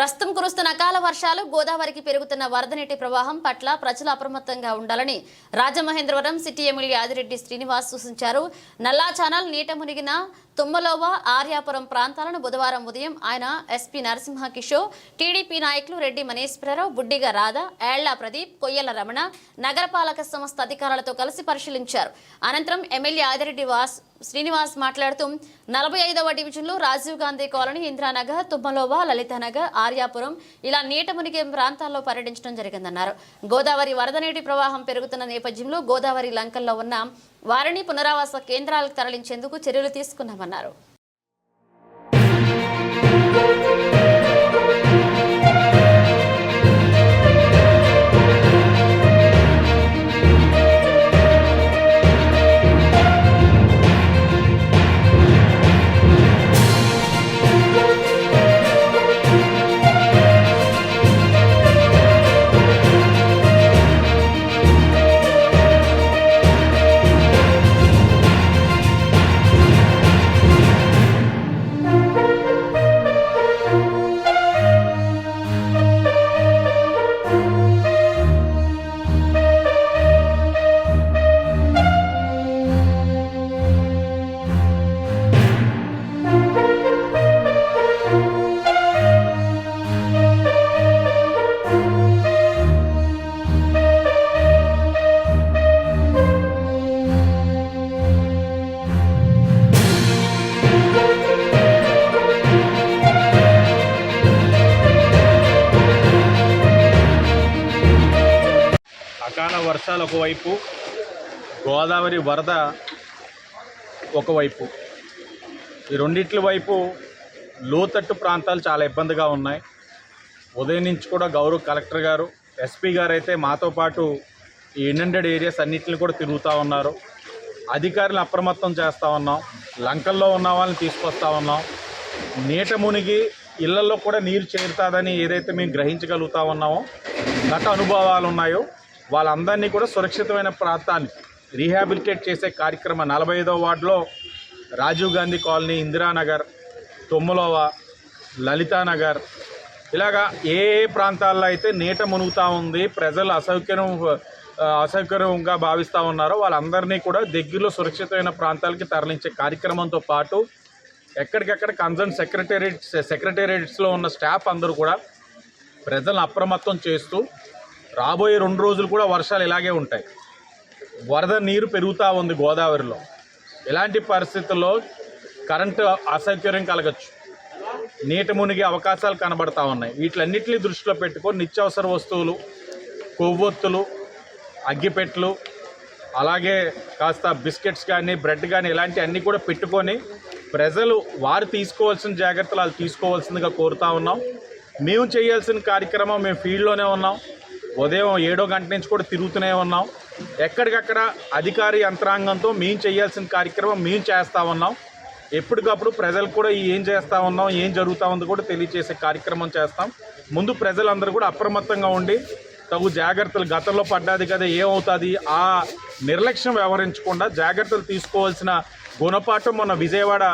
ప్రస్తుతం కురుస్తున్న అకాల వర్షాలు గోదావరికి పెరుగుతున్న వరద నీటి ప్రవాహం పట్ల ప్రజలు అప్రమత్తంగా ఉండాలని రాజమహేంద్రవరం సిటీ ఎమ్మెల్యే ఆదిరెడ్డి శ్రీనివాస్ సూచించారు. నల్లా ఛానల్ నీట మునిగిన తుమ్మలోవ ఆర్యాపురం ప్రాంతాలను బుధవారం ఉదయం ఆయన ఎస్పీ నరసింహ కిషోర్ టీడీపీ నాయకులు రెడ్డి మనీశ్వరరావు బుడ్డిగ రాధా ఏళ్ళ ప్రదీప్ కొయ్యల రమణ నగరపాలక సంస్థ అధికారులతో కలిసి పరిశీలించారు. అనంతరం ఎమ్మెల్యే ఆదిరెడ్డి వాస్ శ్రీనివాస్ మాట్లాడుతూ నలభై ఐదవ డివిజన్లో రాజీవ్ గాంధీ కాలనీ ఇందిరానగర్ తుమ్మలోవ లలితానగర్ ఆర్యాపురం ఇలా నీట మునిగే ప్రాంతాల్లో పర్యటించడం జరిగిందన్నారు. గోదావరి వరద నీటి ప్రవాహం పెరుగుతున్న నేపథ్యంలో గోదావరి లంకల్లో ఉన్న వారిని పునరావాస కేంద్రాలకు తరలించేందుకు చర్యలు తీసుకున్నామన్నారు. అన్నారు అకాల వర్షాలు ఒకవైపు గోదావరి వరద ఒకవైపు. ఈ రెండిట్ల వైపు లోతట్టు ప్రాంతాలు చాలా ఇబ్బందిగా ఉన్నాయి. ఉదయం నుంచి కూడా గౌరవ్ కలెక్టర్ గారు ఎస్పీ గారు అయితే మాతో పాటు ఈ ఇండెంటెడ్ ఏరియాస్ అన్నిటిని కూడా తిరుగుతూ ఉన్నారు. అధికారులు అప్రమత్తం చేస్తూ ఉన్నాం. లంకల్లో ఉన్న వాళ్ళని తీసుకొస్తా ఉన్నాం. నీట మునిగి ఇళ్ళలో కూడా నీరు చేరుతుందని ఏదైతే మేము గ్రహించగలుగుతా ఉన్నామో గత అనుభవాలు ఉన్నాయో వాళ్ళందరినీ కూడా సురక్షితమైన ప్రాంతాన్ని రీహాబిలిటేట్ చేసే కార్యక్రమం నలభై ఐదో వార్డులో రాజీవ్ గాంధీ కాలనీ ఇందిరానగర్ తొమ్ములోవ లలితానగర్. ఇలాగా ఏ ఏ ప్రాంతాల్లో అయితే నీట మునుగుతూ ఉంది ప్రజలు అసౌకర్యం అసౌకర్యంగా భావిస్తూ ఉన్నారో వాళ్ళందరినీ కూడా దగ్గరలో సురక్షితమైన ప్రాంతాలకి తరలించే కార్యక్రమంతో పాటు ఎక్కడికెక్కడ కన్సర్న్ సెక్రటేరియట్స్ సెక్రటేరియట్స్లో ఉన్న స్టాఫ్ అందరూ కూడా ప్రజలను అప్రమత్తం చేస్తూ రాబోయే రెండు రోజులు కూడా వర్షాలు ఇలాగే ఉంటాయి. వరద నీరు పెరుగుతూ ఉంది గోదావరిలో. ఇలాంటి పరిస్థితుల్లో కరెంటు అసౌకర్యం కలగచ్చు. నీట మునిగే అవకాశాలు కనబడతా ఉన్నాయి. వీటిలన్నింటినీ దృష్టిలో పెట్టుకొని నిత్యావసర వస్తువులు కొవ్వొత్తులు అగ్గిపెట్లు అలాగే కాస్త బిస్కెట్స్ కానీ బ్రెడ్ కానీ ఇలాంటి అన్నీ కూడా పెట్టుకొని ప్రజలు వారు తీసుకోవాల్సిన జాగ్రత్తలు వాళ్ళు తీసుకోవాల్సిందిగా కోరుతా ఉన్నాం. మేము చేయాల్సిన కార్యక్రమం మేము ఫీల్డ్లోనే ఉన్నాం. ఉదయం ఏడో గంట నుంచి కూడా తిరుగుతూనే ఉన్నాం. ఎక్కడికక్కడ అధికారి యంత్రాంగంతో మేము చేయాల్సిన కార్యక్రమం మేము చేస్తూ ఉన్నాం. ఎప్పటికప్పుడు ప్రజలు కూడా ఏం చేస్తూ ఉన్నాం ఏం జరుగుతూ ఉందో కూడా తెలియజేసే కార్యక్రమం చేస్తాం. ముందు ప్రజలందరూ కూడా అప్రమత్తంగా ఉండి తగు జాగ్రత్తలు గతంలో పడ్డాది కదా ఏమవుతుంది? ఆ నిర్లక్ష్యం వ్యవహరించకుండా జాగ్రత్తలు తీసుకోవాల్సిన గుణపాఠం మొన్న విజయవాడ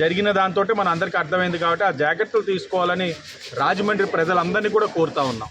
జరిగిన దాంతో మన అందరికీ అర్థమైంది కాబట్టి ఆ జాగ్రత్తలు తీసుకోవాలని రాజమండ్రి ప్రజలందరినీ కూడా కోరుతా ఉన్నాం.